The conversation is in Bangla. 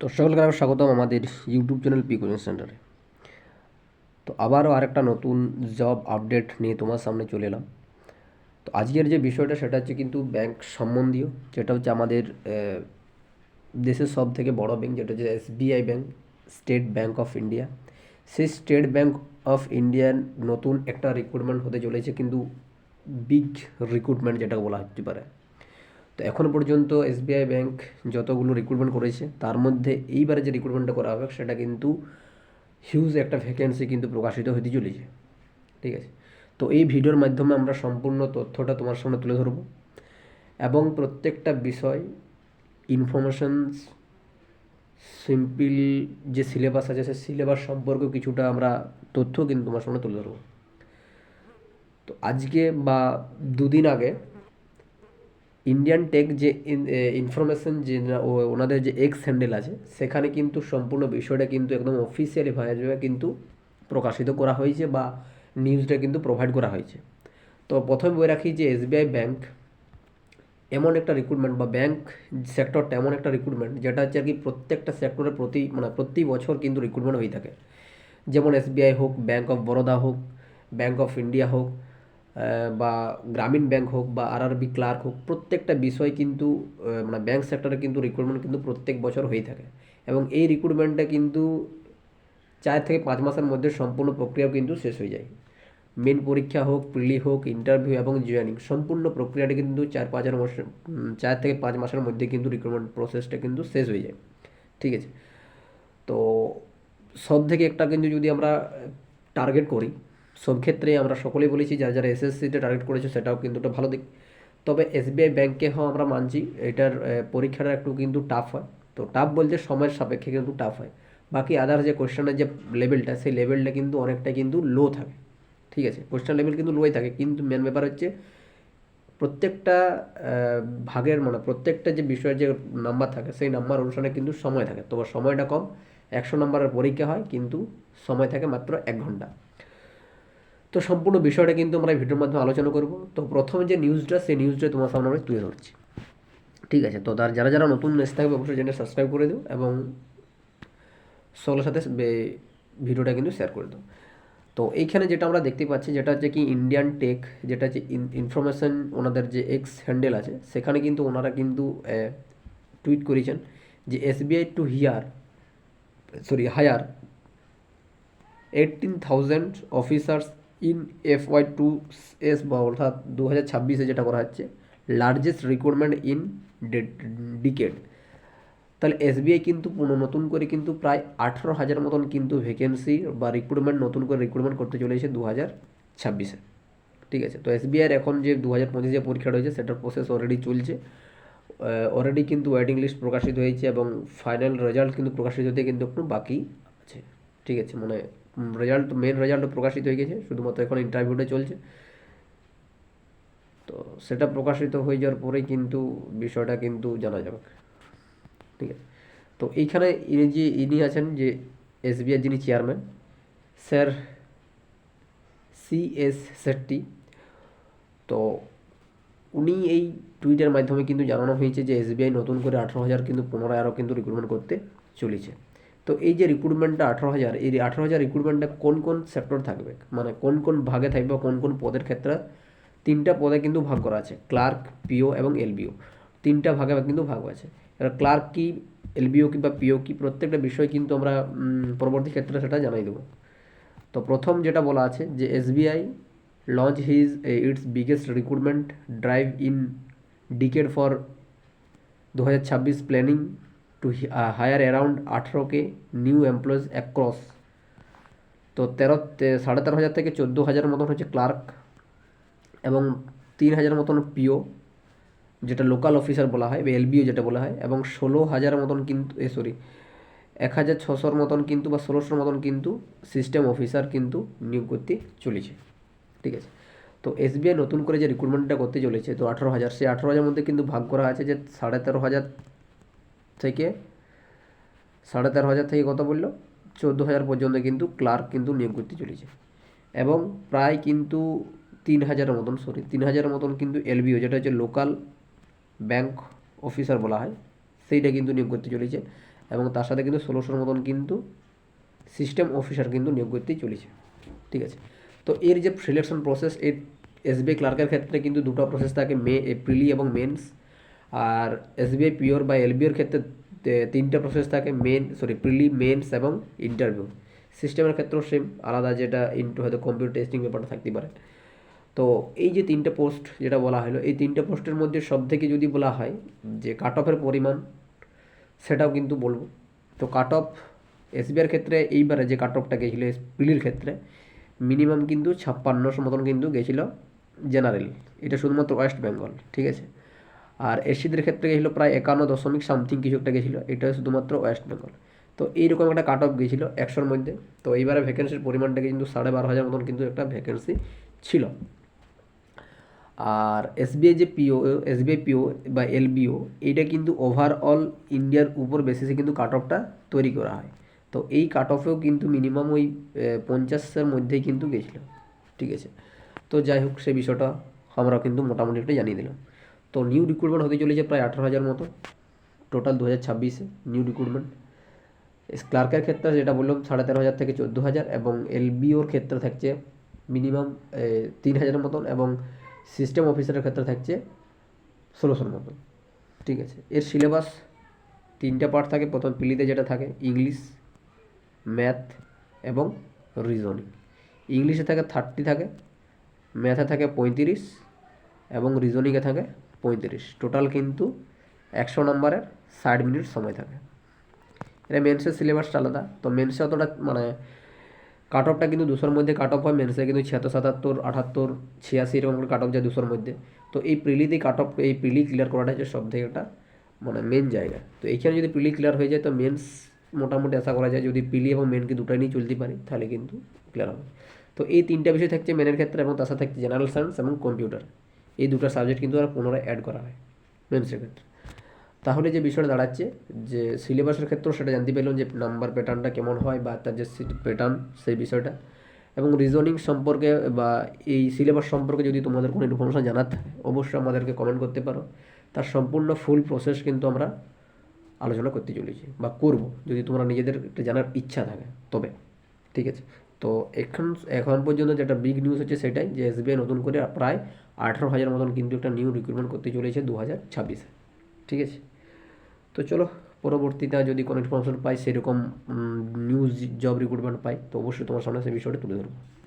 তো সকলকে আবার স্বাগতম আমাদের ইউটিউব চ্যানেল পি কোচিং সেন্টারে তো আবারও আরেকটা নতুন জব আপডেট নিয়ে তোমার সামনে চলে এলাম। তো আজকের যে বিষয়টা সেটা হচ্ছে কিন্তু ব্যাংক সম্বন্ধীয়, যেটা হচ্ছে আমাদের দেশের সব থেকে বড় ব্যাংক যেটা হচ্ছে SBI bank State Bank of India সেই স্টেট ব্যাংক অফ ইন্ডিয়ার নতুন একটা রিক্রুটমেন্ট হতে চলেছে, কিন্তু বিগ রিক্রুটমেন্ট যেটা বলা হতে পারে। তো এখনও পর্যন্ত এসবিআই ব্যাংক যতগুলো রিক্রুটমেন্ট করেছে, তার মধ্যে এইবারে যে রিক্রুটমেন্টটা করা হবে, সেটা কিন্তু হিউজ একটা ভ্যাকেন্সি কিন্তু প্রকাশিত হতে চলেছে। ঠিক আছে? তো এই ভিডিওর মাধ্যমে আমরা সম্পূর্ণ তথ্যটা তোমার সামনে তুলে ধরবো এবং প্রত্যেকটা বিষয় ইনফরমেশন সিম্পল যে সিলেবাস আছে, সেই সিলেবাস সম্পর্কে কিছুটা আমরা তথ্য কিন্তু তোমার সামনে তুলে ধরবো। তো আজকে বা দুদিন আগে ইন্ডিয়ান টেক যে ইনফরমেশন যে ওনাদের যে এক্স হ্যান্ডেল আছে, সেখানে কিন্তু সম্পূর্ণ বিষয়টা কিন্তু একদম অফিসিয়ালি ভাবে কিন্তু প্রকাশিত করা হয়েছে বা নিউজটা কিন্তু প্রোভাইড করা হয়েছে। তো প্রথমে বলে রাখি যে এসবিআই ব্যাংক এমন একটা রিক্রুটমেন্ট বা ব্যাংক সেক্টরটা এমন একটা রিক্রুটমেন্ট যেটা হচ্ছে আর কি প্রত্যেকটা সেক্টরের প্রতি মানে প্রতি বছর কিন্তু রিক্রুটমেন্ট হয়ে থাকে। যেমন এসবিআই হোক ব্যাংক অফ বরোদা হোক ব্যাংক অফ ইন্ডিয়া হোক বা গ্রামীণ ব্যাংক হোক বা আরআরবি ক্লার্ক হোক প্রত্যেকটা বিষয় কিন্তু মানে ব্যাংক সেক্টরে কিন্তু রিক্রুটমেন্ট কিন্তু প্রত্যেক বছর হয়ে থাকে। এবং এই রিক্রুটমেন্টটা কিন্তু চার থেকে পাঁচ মাসের মধ্যে সম্পূর্ণ প্রক্রিয়া কিন্তু শেষ হয়ে যায়। মেন পরীক্ষা হোক প্রিলি হোক ইন্টারভিউ এবং জয়েনিং সম্পূর্ণ প্রক্রিয়াটা কিন্তু চার পাঁচের মাসে উম, চার থেকে পাঁচ মাসের মধ্যে কিন্তু রিক্রুটমেন্ট প্রসেসটা কিন্তু শেষ হয়ে যায়। ঠিক আছে? তো সব থেকে একটা কিন্তু যদি আমরা টার্গেট করি সব ক্ষেত্রে আমরা সকলেই বলেছি, যারা যারা এসএসসিতে টার্গেট করেছে সেটাও কিন্তু একটা ভালো দিক। তবে এসবিআই ব্যাংকে হও আমরা মানছি, এটার পরীক্ষাটা একটু কিন্তু টাফ হয়। তো টাফ বলতে সময়ের সাপেক্ষে কিন্তু টাফ হয়। বাকি আদার যে কোশ্চেনের যে লেভেলটা সেই লেভেলটা কিন্তু অনেকটা কিন্তু লো থাকে। ঠিক আছে? কোশ্চেন লেভেল কিন্তু লোই থাকে। কিন্তু মেন ব্যাপার হচ্ছে, প্রত্যেকটা ভাগের মানে প্রত্যেকটা যে বিষয়ের যে নাম্বার থাকে, সেই নাম্বার অনুসারে কিন্তু সময় থাকে। তবে সময়টা কম। একশো নম্বরের পরীক্ষা হয়, কিন্তু সময় থাকে মাত্র এক ঘণ্টা। তো সম্পূর্ণ বিষয়টা কিন্তু আমরা ভিডিওর মাধ্যমে আলোচনা করব। তো প্রথম যে নিউজটা সেই নিউজটা তোমার সামনে আমরা তুলে ধরছি। ঠিক আছে, তো তার যারা যারা নতুন এসে থাকবে, অবশ্যই চ্যানেল সাবস্ক্রাইব করে দিও এবং সকলের সাথে ভিডিওটা কিন্তু শেয়ার করে দাও। তো এইখানে যেটা আমরা দেখতে পাচ্ছি, যেটা হচ্ছে কি ইন্ডিয়ান টেক যেটা হচ্ছে ইনফরমেশন ওনাদের যে এক্স হ্যান্ডেল আছে, সেখানে কিন্তু ওনারা কিন্তু টুইট করেছেন যে SBI to hear sorry hire eighteen thousand officers in F Y two S বা অর্থাৎ দু হাজার ছাব্বিশে যেটা করা হচ্ছে লার্জেস্ট রিক্রুটমেন্ট ইন ডিকেড তাহলে এসবিআই কিন্তু নতুন করে কিন্তু প্রায় আঠেরো হাজার মতন কিন্তু ভ্যাকেন্সি বা রিক্রুটমেন্ট নতুন করে রিক্রুটমেন্ট করতে চলেছে দু হাজার ছাব্বিশে। ঠিক আছে? তো এসবিআইয়ের এখন যে দু হাজার পঁচিশে যে পরীক্ষা রয়েছে সেটার প্রসেস অলরেডি চলছে। অলরেডি কিন্তু ওয়েটিং লিস্ট প্রকাশিত হয়েছে এবং ফাইনাল রেজাল্ট কিন্তু প্রকাশিত হতে কিন্তু একটু বাকি আছে। ঠিক আছে? মানে রেজাল্ট মেন রেজাল্ট প্রকাশিত হয়ে গেছে, শুধুমাত্র এখন ইন্টারভিউটা চলছে। তো সেটা প্রকাশিত হয়ে যাওয়ার পরেই কিন্তু বিষয়টা কিন্তু জানা যাবে। ঠিক আছে? তো এইখানে ইনি যে, ইনি আছেন যে এসবিআই যিনি chairman sir C S Setty তো উনি এই টুইটের মাধ্যমে কিন্তু জানানো হয়েছে যে এসবিআই নতুন করে আঠেরো হাজার কিন্তু পুনরায় আরও কিন্তু রিক্রুটমেন্ট করতে চলেছে। তো এই যে রিক্রুটমেন্টটা আঠারো হাজার, এই আঠেরো হাজার রিক্রুটমেন্টটা কোন কোন সেক্টর থাকবে? মানে কোন কোন ভাগে থাকবে কোন কোন পদের ক্ষেত্রে? তিনটা পদে কিন্তু ভাগ করা আছে ক্লার্ক পিও এবং এলবিও তিনটা ভাগে কিন্তু ভাগ আছে। এবার ক্লার্ক কি এলবিও কি বা পিও কি, প্রত্যেকটা বিষয় কিন্তু আমরা পরবর্তী ক্ষেত্রে সেটা জানাই দেবো। তো প্রথম যেটা বলা আছে যে SBI launch his its biggest recruitment drive in decade for দু হাজার ছাব্বিশ প্ল্যানিং টু হায়ার অ্যারাউন্ড আঠেরো কে নিউ এমপ্লয়িজ অ্যাক্রস তো তেরো সাড়ে তেরো হাজার থেকে চোদ্দ হাজার মতন হচ্ছে ক্লার্ক এবং তিন হাজার মতন পিও যেটা লোকাল অফিসার বলা হয়, বা এলবিও যেটা বলা হয়, এবং ষোলো হাজার মতন কিন্তু, এ সরি এক হাজার ছশোর মতন কিন্তু বা ষোলোশোর মতন কিন্তু সিস্টেম অফিসার কিন্তু নিয়োগ করতে চলেছে। ঠিক আছে? তো এসবিআই নতুন করে যে রিক্রুটমেন্টটা করতে চলেছে, তো আঠেরো হাজার, সেই আঠেরো হাজার মধ্যে কিন্তু ভাগ করা আছে যে সাড়ে তেরো হাজার থেকে সাড়ে তেরো হাজার থেকে কত বলল? চোদ্দ হাজার পর্যন্ত কিন্তু ক্লার্ক কিন্তু নিয়োগ করতে চলেছে। এবং প্রায় কিন্তু তিন হাজারের মতন সরি তিন হাজারের মতন কিন্তু এলবিও, যেটা হচ্ছে লোকাল ব্যাংক অফিসার বলা হয়, সেইটা কিন্তু নিয়োগ করতে চলেছে। এবং তার সাথে কিন্তু ষোলোশোর মতন কিন্তু সিস্টেম অফিসার কিন্তু নিয়োগ করতেই চলেছে। ঠিক আছে? তো এর যে সিলেকশন প্রসেস এর এসবিআই ক্লার্কের ক্ষেত্রে কিন্তু দুটো প্রসেস থাকে মে এপ্রিলি এবং মেন্স আর এসবিআই পিওর বা এলবিওর ক্ষেত্রে তিনটে প্রসেস থাকে মেন সরি প্রিলি মেন্স এবং ইন্টারভিউ সিস্টেমের ক্ষেত্রেও সেম আলাদা যেটা ইন্টু হয়তো কম্পিউটার টেস্টিং ব্যাপারটা থাকতে পারে। তো এই যে তিনটে পোস্ট যেটা বলা হলো, এই তিনটে পোস্টের মধ্যে সব থেকে যদি বলা হয় যে কাট অফের পরিমাণ, সেটাও কিন্তু বলব। তো কাট অফ এসবিআর ক্ষেত্রে এইবারে যে কাট অফটা গেছিল পিলির ক্ষেত্রে মিনিমাম কিন্তু ছাপ্পান্নশো মতন কিন্তু গেছিল জেনারেল এটা শুধুমাত্র ওয়েস্ট বেঙ্গল ঠিক আছে? আর এসসিদের ক্ষেত্রে গেছিল প্রায় একান্ন দশমিক সামথিং কিছু একটা গেছিল। এটা শুধুমাত্র ওয়েস্ট বেঙ্গল তো এইরকম একটা কাট অফ গেছিল একশোর মধ্যে। তো এইবারে ভ্যাকেন্সির পরিমাণটা কিন্তু সাড়ে বারো হাজার মতন কিন্তু একটা ভ্যাকেন্সি ছিল। আর এসবিআই যে পিও এসবিআই পিও বা এলবিও এইটা কিন্তু ওভারঅল ইন্ডিয়ার উপর বেসিসে কিন্তু কাট অফটা তৈরি করা হয়। তো এই কাট অফেও কিন্তু মিনিমাম ওই পঞ্চাশের মধ্যেই কিন্তু গেছিল। ঠিক আছে? তো যাই হোক, সে বিষয়টা আমরা কিন্তু মোটামুটি একটা জানিয়ে দিলাম। তো নিউ রিক্রুটমেন্ট হতে চলেছে প্রায় আঠারো হাজার মতো। টোটাল দু হাজার ছাব্বিশে নিউ রিক্রুটমেন্ট ক্লার্কের ক্ষেত্রে যেটা বললাম, সাড়ে তেরো হাজার থেকে চোদ্দ হাজার এবং এলবিওর ক্ষেত্রে থাকছে মিনিমাম তিন হাজারের মতন এবং সিস্টেম অফিসারের ক্ষেত্রে থাকছে ষোলোশোর মতন। ঠিক আছে, এর সিলেবাস তিনটা পার্ট থাকে, প্রথম পিলিতে যেটা থাকে ইংলিশ ম্যাথ এবং রিজনিং ইংলিশে থাকে থার্টি থাকে ম্যাথে থাকে পঁয়ত্রিশ এবং রিজনিংয়ে থাকে পঁয়ত্রিশ। টোটাল কিন্তু একশো নম্বরের ষাট মিনিট সময় থাকে। এটা মেন্সের সিলেবাসটা আলাদা। তো মেন্সে অতটা মানে কাট অফটা কিন্তু দুশোর মধ্যে কাট অফ হয় মেন্সে কিন্তু ছিয়াত্তর, সাতাত্তর আটাত্তর ছিয়াশি এরকম করে কাট অফ যায় দুশোর মধ্যে। তো এই প্রিলিতেই কাট অফ এই প্রিলি ক্লিয়ার করাটা হচ্ছে সব থেকে একটা মানে মেন জায়গা। তো এইখানে যদি প্রিলি ক্লিয়ার হয়ে যায়, তো মেন্স মোটামুটি আশা করা যায় যদি প্রিলি এবং মেনকে দুটাই নিয়ে চলতে পারি, তাহলে কিন্তু ক্লিয়ার হবে। তো এই তিনটা বিষয় থাকছে মেনের ক্ষেত্রে এবং তার সাথে থাকছে জেনারেল সায়েন্স এবং কম্পিউটার এই দুটো সাবজেক্ট কিন্তু আর পুনরায় অ্যাড করা হয় মেন্সের ক্ষেত্রে। তাহলে যে বিষয়টা দাঁড়াচ্ছে, যে সিলেবাসের ক্ষেত্রেও সেটা জানতে পারলাম যে নাম্বার প্যাটার্নটা কেমন হয় বা তার যে প্যাটার্ন সেই বিষয়টা। এবং রিজনিং সম্পর্কে বা এই সিলেবাস সম্পর্কে যদি তোমাদের কোনো ইনফরমেশন জানার থাকে, অবশ্যই আমাদেরকে কমেন্ট করতে পারো। তার সম্পূর্ণ ফুল প্রসেস কিন্তু আমরা আলোচনা করতে চলেছি বা করব। যদি তোমরা নিজেদের একটা জানার ইচ্ছা থাকে, তবে, ঠিক আছে? তো এখন এখন পর্যন্ত যেটা বিগ নিউজ হচ্ছে সেটাই যে এসবিআই নতুন করে প্রায় আঠারো হাজার মতন কিন্তু একটা নিউ রিক্রুটমেন্ট করতে চলেছে দু হাজার ছাব্বিশে। ঠিক আছে? তো চলো, পরবর্তীতে যদি কোনো ইনফরমেশন পাই, সেরকম নিউজ জব রিক্রুটমেন্ট পাই, তো অবশ্যই তোমার সামনে সেই বিষয়টা তুলে ধরবো।